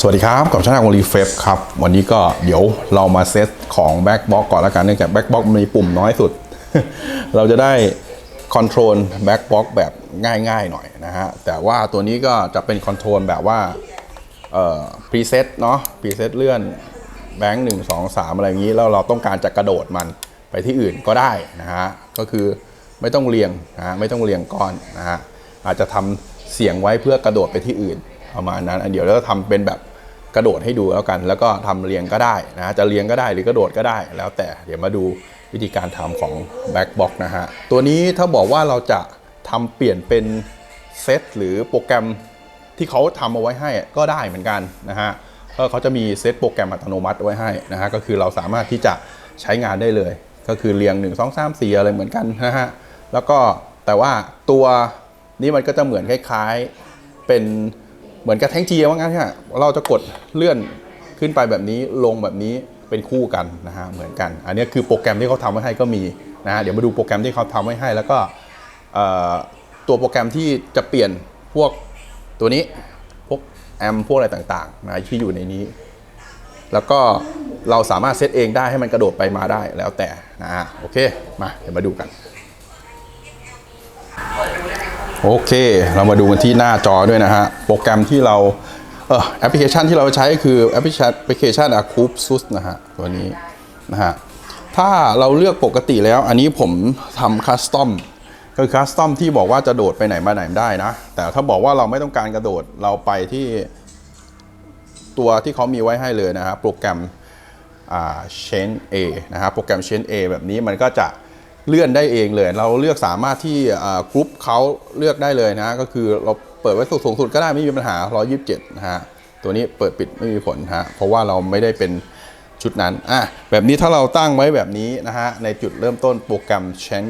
สวัสดีครับ กับช่างวงรีเฟฟครับ วันนี้ก็เดี๋ยวเรามาเซตของแบ็กบ็อกก่อนแล้วกันเนื่องจากแบ็กบ็อกมีปุ่มน้อยสุด เราจะได้คอนโทรลแบ็กบ็อกแบบง่ายๆหน่อยนะฮะ แต่ว่าตัวนี้ก็จะเป็นคอนโทรลแบบว่าเอ่อพรีเซตเนาะพรีเซตเลื่อนแบงค์หนึ่งสองสามอะไรอย่างนี้ แล้วเราต้องการจะกระโดดมันไปที่อื่นก็ได้นะฮะ ก็คือไม่ต้องเรียงนะฮะไม่ต้องเรียงก้อนนะฮะอาจจะทำเสียงไว้เพื่อกระโดดไปที่อื่นประมาณนั้นเดี๋ยวเราจะทำเป็นแบบ กระโดดให้ดูแล้วกัน แล้วก็ทำเรียงก็ได้นะฮะจะเรียงก็ได้หรือกระโดดก็ได้ แล้วแต่เดี๋ยวมาดูวิธีการทำของ Backbox นะฮะ ตัวนี้ถ้าบอกว่าเราจะทำเปลี่ยนเป็นเซตหรือโปรแกรมที่เขาทำเอาไว้ให้ก็ได้เหมือนกันนะฮะก็เขาจะมีเซตโปรแกรมอัตโนมัติไว้ให้นะฮะก็คือเราสามารถที่จะใช้งานได้เลย ก็คือเรียง 1 2 3 4 อะไรเหมือนกันนะฮะแล้วก็แต่ว่าตัวนี้มันก็จะเหมือนคล้าย ๆเป็น เหมือนกับแท่งเจียว่างั้นฮะเราจะกดเลื่อนขึ้นไปแบบนี้ลงแบบนี้เป็นคู่กันนะฮะเหมือนกัน อันนี้คือโปรแกรมที่เขาทำไว้ให้ก็มีนะฮะเดี๋ยวมาดูโปรแกรมที่เขาทำไว้ให้ แล้วก็ตัวโปรแกรมที่จะเปลี่ยนพวกตัวนี้พวกแอมพวกอะไรต่างๆนะที่อยู่ในนี้ แล้วก็เราสามารถเซตเองได้ให้มันกระโดดไปมาได้แล้วแต่นะฮะโอเคมาเดี๋ยวมาดูกัน โอเค เรามาดูกันที่หน้าจอด้วยนะฮะ โปรแกรมที่เราเออแอปพลิเคชันที่เราใช้คือแอปพลิเคชันแอปพลิเคชัน a c o o p s u s นะฮะ ตัวนี้นะฮะ ถ้าเราเลือกปกติแล้วอันนี้ผมทำคัสตอมคือคัสตอมที่บอกว่าจะโดดไปไหนมาไหนได้นะ แต่ถ้าบอกว่าเราไม่ต้องการกระโดดเราไปที่ตัวที่เขามีไว้ให้เลยนะฮะโปรแกรมอ่า Chain A นะครับโปรแกรม Chain A แบบนี้มันก็จะ เลื่อนได้เองเลย เราเลือกสามารถที่กรุ๊ปเขาเลือกได้เลยนะ ก็คือเราเปิดไว้สูงสุดก็ได้ไม่มีปัญหา 127 นะฮะ ตัวนี้เปิดปิดไม่มีผลฮะ เพราะว่าเราไม่ได้เป็นชุดนั้น อะ แบบนี้ถ้าเราตั้งไว้แบบนี้นะฮะ ในจุดเริ่มต้นโปรแกรม Chain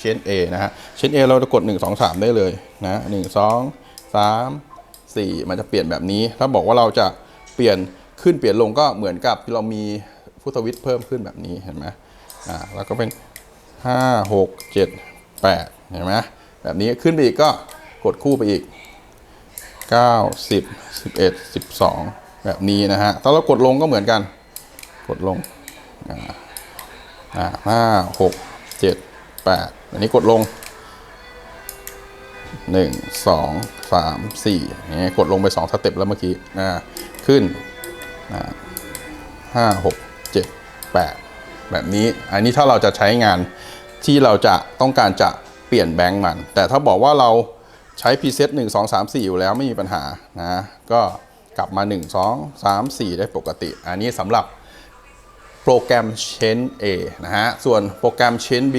Chain A นะฮะ Chain A เราจะกด 1 2 3 ได้เลยนะ1 2 3 4 มันจะเปลี่ยนแบบนี้ ถ้าบอกว่าเราจะเปลี่ยนขึ้นเปลี่ยนลงก็เหมือนกับที่เรามีฟุตสวิตช์เพิ่มขึ้นแบบนี้เห็นไหมอ่า แล้วก็เป็น 5 6 7 8เห็นไหมแบบนี้ขึ้นไปอีกก็กดคู่ไปอีก9 10 11 12แบบนี้นะฮะถ้าเรากดลงก็เหมือนกัน กดลงห้าหกเจ็ดแปดอันนี้กดลงหนึ่งสองสามสี่นี่กดลงไปสองสเต็ปแล้วเมื่อกี้นะขึ้นห้าหกเจ็ดแปดแบบนี้ อันนี้ถ้าเราจะใช้งาน ที่เราจะต้องการจะเปลี่ยนแบงค์มัน แต่ถ้าบอกว่าเราใช้พรีเซตหนึ่งสองสามสี่อยู่แล้วไม่มีปัญหานะก็กลับมา 1 2 3 4 ได้ปกติ อันนี้สำหรับโปรแกรม Chain A นะฮะ ส่วนโปรแกรม Chain B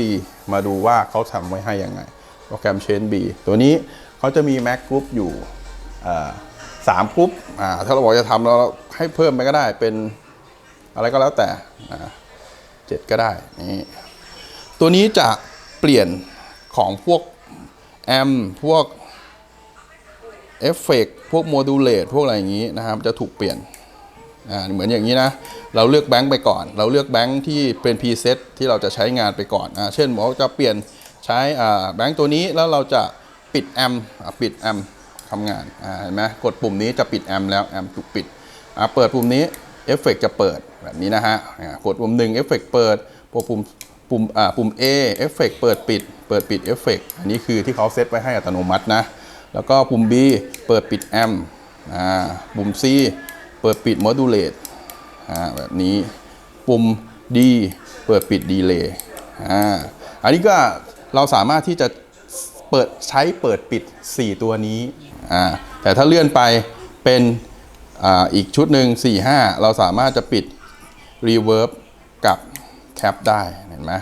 มาดูว่าเขาทำไว้ให้ยังไง โปรแกรม Chain B ตัวนี้เขาจะมี Mac Group อยู่สามกรุ๊ปถ้าเราบอกจะทำเราให้เพิ่มไปก็ได้เป็นอะไรก็แล้วแต่เจ็ดก็ได้ นี่ ตัวนี้จะเปลี่ยนของพวกแอมพวกเอฟเฟกพวกโมดูเลตพวกอะไรอย่างนี้นะครับ จะถูกเปลี่ยนอ่าเหมือนอย่างนี้นะ เราเลือกแบงค์ไปก่อน เราเลือกแบงค์ที่เป็นพรีเซตที่เราจะใช้งานไปก่อนอ่าเช่นบอกว่าจะเปลี่ยนใช้อ่าแบงค์ตัวนี้แล้วเราจะปิดแอมปิดแอมทำงานอ่าเห็นไหมกดปุ่มนี้จะปิดแอมแล้วแอมถูกปิดอ่าเปิดปุ่มนี้เอฟเฟกจะเปิดแบบนี้นะฮะอ่ากดปุ่มหนึ่งเอฟเฟกเปิดปุ่ม ปุ่มอ่าปุ่ม A เอฟเฟกเปิดปิด เปิดปิดเอฟเฟกอันนี้คือที่เขาเซตไว้ให้อัตโนมัตินะ แล้วก็ปุ่ม B เปิดปิดแอมอ่าปุ่ม C เปิดปิดโมดูเลตอ่าแบบนี้ปุ่ม D เปิดปิดดีเลย์อ่าอันนี้ก็เราสามารถที่จะเปิดใช้เปิดปิด 4 ตัวนี้อ่าแต่ถ้าเลื่อนไปเป็นอ่าอีกชุดหนึ่ง4 5 เราสามารถจะปิด Reverb กับ Cap ได้เห็นไหม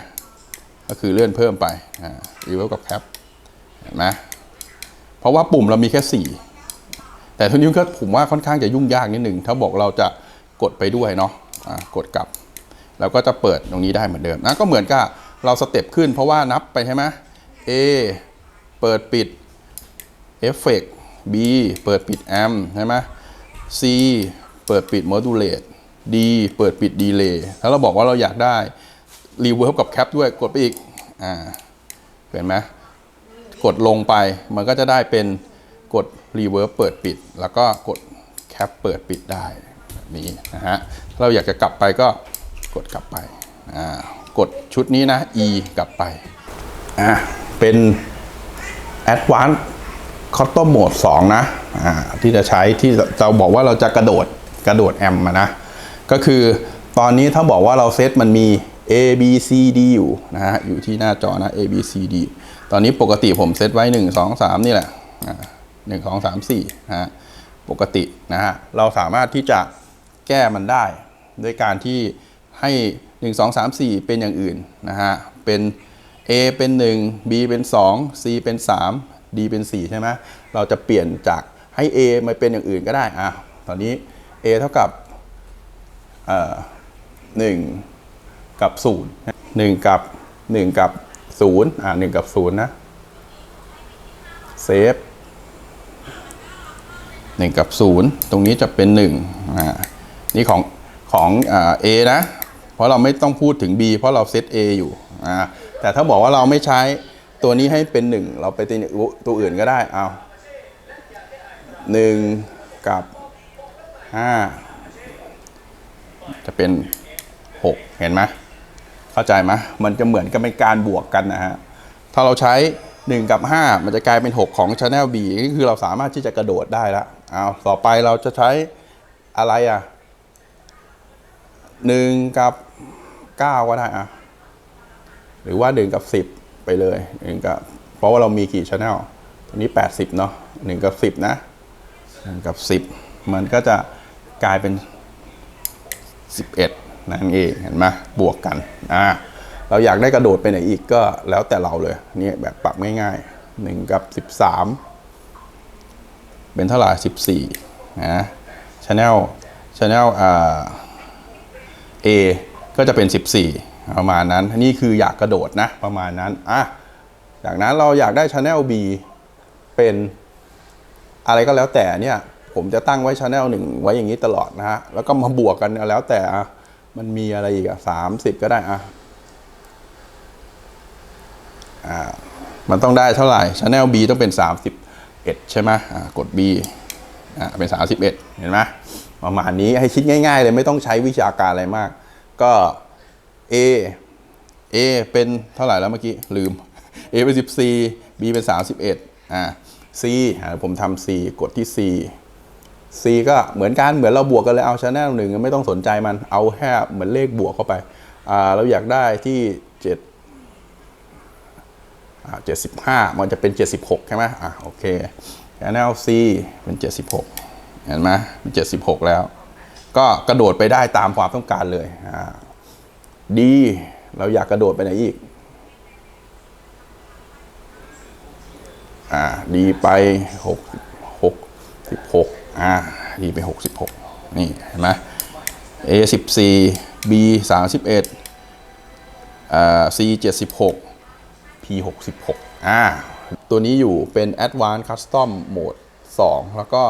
ก็คือเลื่อนเพิ่มไปอ่า Reverb กับ Cap เห็นไหมเพราะว่าปุ่มเรามีแค่ 4 แต่ทุกนี้ก็ผมว่าค่อนข้างจะยุ่งยากนิดหนึ่งถ้าบอกเราจะกดไปด้วยเนาะอ่ากดกลับ แล้วก็จะเปิดตรงนี้ได้เหมือนเดิมนะก็เหมือนกับเราสเต็ปขึ้นเพราะว่านับไปใช่ไหม A เปิดปิดเอฟเฟกต์ B เปิดปิดแอมใช่ไหม C เปิดปิดโมดูเลต D เปิดปิดดีเลย์ถ้าเราบอกว่าเราอยากได้ รีเวิร์บกับแคปด้วยกดไปอีกอ่าเห็นไหมกดลงไปมันก็จะได้เป็นกด reverb เปิดปิด แล้วก็กดแคปเปิดปิดได้แบบนี้นะฮะเราอยากจะกลับไปก็กดกลับไปอ่ากดชุดนี้นะ E กลับไปอ่าเป็น Advanced Custom Mode 2 นะอ่าที่จะใช้ที่เราบอกว่าเราจะกระโดดกระโดดแอมมานะ ก็คือตอนนี้ถ้าบอกว่าเราเซตมันมี A B C D อยู่นะฮะอยู่ที่หน้าจอนะ A B C D ตอนนี้ปกติผมเซตไว้ 1 2 3 นี่แหละหนึ่งสองสามสี่นะฮะปกตินะฮะเราสามารถที่จะแก้มันได้ ด้วยการที่ให้1 2 3 4เป็นอย่างอื่นนะฮะเป็น A เป็น 1 B เป็น 2 C เป็น 3 D เป็น 4 ใช่ไหมเราจะเปลี่ยนจากให้ A มาเป็นอย่างอื่นก็ได้อะตอนนี้ A เท่ากับเอ่อหนึ่ง กับศูนย์หนึ่งกับหนึ่งกับศูนย์อ่าหนึ่งกับศูนย์นะเซฟหนึ่งกับศูนย์ตรงนี้จะเป็นหนึ่งอ่านี่ของของอ่า A นะ เพราะเราไม่ต้องพูดถึง B เพราะเราเซต A อยู่อ่าแต่ถ้าบอกว่าเราไม่ใช้ตัวนี้ให้เป็น1เราไปตีตัวอื่นก็ได้เอาหนึ่งกับห้าจะเป็น6เห็นไหม เข้าใจไหมมันจะเหมือนกับเป็นการบวกกันนะฮะ ถ้าเราใช้ 1 กับ 5 มันจะกลายเป็น 6 ของ Channel B นี่คือเราสามารถที่จะกระโดดได้แล้วเอาต่อไปเราจะใช้อะไรอะ 1 กับ 9 ก็ได้อะ หรือว่า 1 กับ 10 ไปเลย1กับเพราะว่าเรามีกี่ Channel ตัวนี้ 80 เนาะ1กับ 10 นะ1กับ 10 มันก็จะกลายเป็น 11 นั่นเองเห็นไหมบวกกันอ่าเราอยากได้กระโดดไปไหนอีกก็แล้วแต่เราเลยนี่แบบปรับง่ายๆ1กับ 13 เป็นเท่าไหร่14นะ Channel Channel อ่า A ก็จะเป็น 14 ประมาณนั้น นี่คืออยากกระโดดนะประมาณนั้นอะจากนั้นเราอยากได้ Channel B เป็นอะไรก็แล้วแต่เนี่ย ผมจะตั้งไว้ Channel หนึ่งไว้อย่างนี้ตลอดนะฮะ แล้วก็มาบวกกันแล้วแต่ มันมีอะไรอีกอะสามสิบก็ได้อะอ่ามันต้องได้เท่าไหร่ Channel B ต้องเป็น 31 ใช่ไหมอ่ากด B อ่าเป็น 31 เห็นไหมประมาณนี้ให้คิดง่าย ๆ เลยไม่ต้องใช้วิชาการอะไรมาก ก็ A A เป็นเท่าไหร่แล้วเมื่อกี้ ลืม A เป็น 14 B เป็น 31อ่า C อ่าผมทำ C กดที่ C C ก็เหมือนกันเหมือนเราบวกกันเลยเอา channel หนึ่งไม่ต้องสนใจมันเอาแค่เหมือนเลขบวกเข้าไปอ่าเราอยากได้ที่7อ่า75 มันจะเป็น 76 ใช่ไหมอะโอเค channel C เป็น 76 เห็นไหมเป็น 76 แล้ว ก็กระโดดไปได้ตามความต้องการเลยอ่า D เราอยากกระโดดไปไหนอีกอ่า D ไป 6 6 16 อ่า D ไป 66 นี่เห็นไหม A 14 B 31อ่า C 76 P 66อ่า ตัวนี้อยู่เป็น Advanced Custom Mode 2 แล้วก็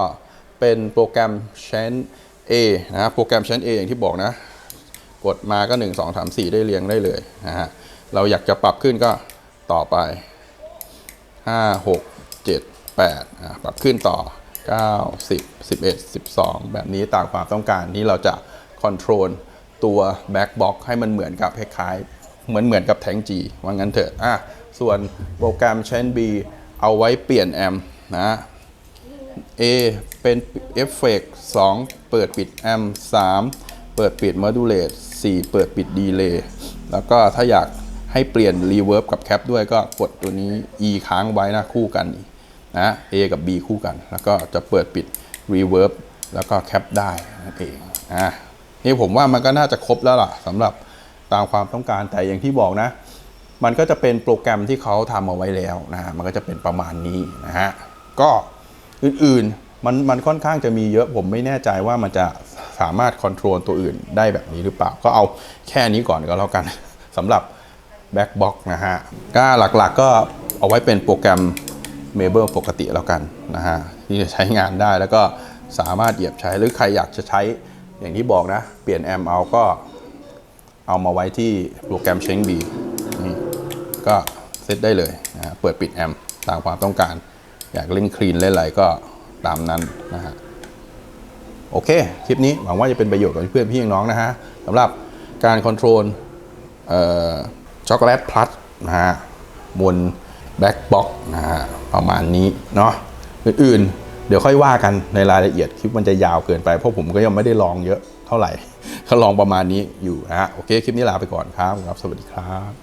เป็นโปรแกรม Chain A นะครับโปรแกรม Chain A อย่างที่บอกนะ กดมาก็ 1 2 3 4 ได้เรียงได้เลยนะฮะ เราอยากจะปรับขึ้นก็ต่อไป 5 6 7 8อะปรับขึ้นต่อ 9 10 11 12 แบบนี้ตามความต้องการที่เราจะคอนโทรลตัว back box ให้มันเหมือนกับคล้ายๆเหมือนเหมือนกับแทง G ว่างั้นเถอะอะส่วนโปรแกรม c h a n B เอาไว้เปลี่ยนแอมนะ A เป็นเอฟเฟก2เปิดปิดแอมป์3เปิดปิด modulate 4เปิดปิดดีเลย์แล้วก็ถ้าอยากให้เปลี่ยน reverb กับ cap ด้วยก็กดตัวนี้ E ค้างไว้นะคู่กัน นะ A กับ B คู่กัน แล้วก็จะเปิดปิด reverb แล้วก็ cap ได้นั่นเองอะนี่ผมว่ามันก็น่าจะครบแล้วล่ะสำหรับตามความต้องการแต่อย่างที่บอกนะ มันก็จะเป็นโปรแกรมที่เขาทำเอาไว้แล้วนะมันก็จะเป็นประมาณนี้นะฮะก็อื่นๆมันมันค่อนข้างจะมีเยอะผมไม่แน่ใจว่ามันจะสามารถคอนโทรลตัวอื่นได้แบบนี้หรือเปล่า ก็เอาแค่นี้ก่อนก็แล้วกันสำหรับ Backbox นะฮะก็หลักๆก็เอาไว้เป็นโปรแกรม m a b l e ปกติแล้วกันนะฮะที่จะใช้งานได้แล้วก็สามารถเหยียบใช้หรือใครอยากจะใช้อย่างที่บอกนะ เปลี่ยนแอมเอาก็เอามาไว้ที่โปรแกรม Change B นี่ก็เซตได้เลยนะะเปิดปิดแอมป์ตามความต้องการ อยากเล่นคลีนเล่นอะไรก็ตามนั้นนะฮะโอเค คลิปนี้หวังว่าจะเป็นประโยชน์กับเพื่อนพี่น้องนะฮะสำหรับการคอนโทรลช็อกโกแลตพลัสนะฮะบน แบ็กบ็อกนะฮะประมาณนี้เนาะอื่นๆ เดี๋ยวค่อยว่ากันในรายละเอียดคลิปมันจะยาวเกินไปเพราะผมก็ยังไม่ได้ลองเยอะเท่าไหร่ก็ลองประมาณนี้อยู่นะฮะโอเคคลิปนี้ลาไปก่อนครับครับสวัสดีครับ